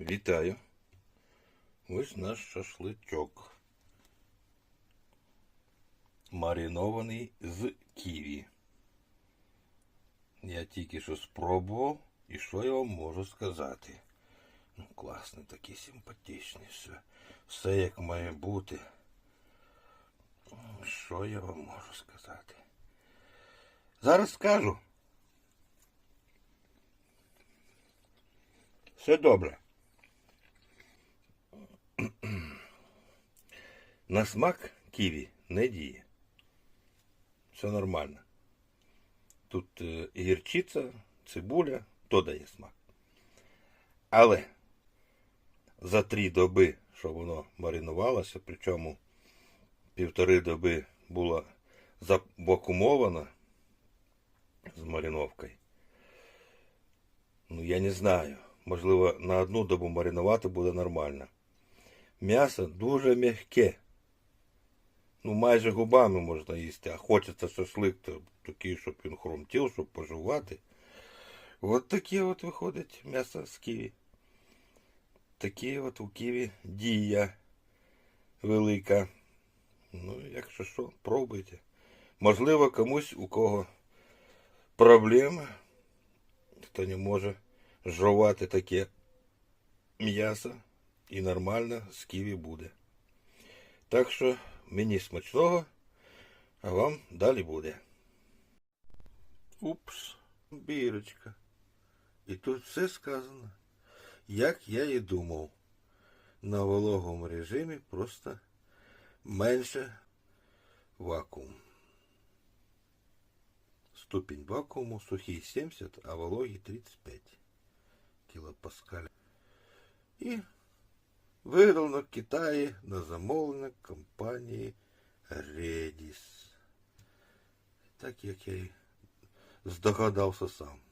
Вітаю. Ось наш шашличок. Маринований з ківі. Я тільки що спробував, і що я вам можу сказати? Ну, класний такий симпатичний, все. Все як має бути. Що я вам можу сказати? Зараз скажу. Все добре. На смак ківі не діє. Все нормально. Тут е, гірчиця, цибуля, то дає смак. Але за три доби, що воно маринувалося, причому півтори доби було завакумовано з мариновкою. Ну, я не знаю. Можливо, на одну добу маринувати буде нормально. М'ясо дуже м'яке. Ну, майже губами можна їсти, а хочеться шашлик, такий, щоб він хрумтів, щоб пожувати. От таке от виходить м'ясо з ківі. Такі от у ківі дія велика. Ну, якщо що, пробуйте. Можливо, комусь у кого проблеми, хто не може жувати таке м'ясо і нормально з ківі буде. Так що мені смачного, а вам далі буде. Упс, бірочка. І тут все сказано, як я і думав. На вологому режимі просто менше вакуум. Ступінь вакууму сухий 70, а вологий 35 кілопаскаль. І виграно в Китаї на замовлення компанії Redis. Так як я й здогадався сам.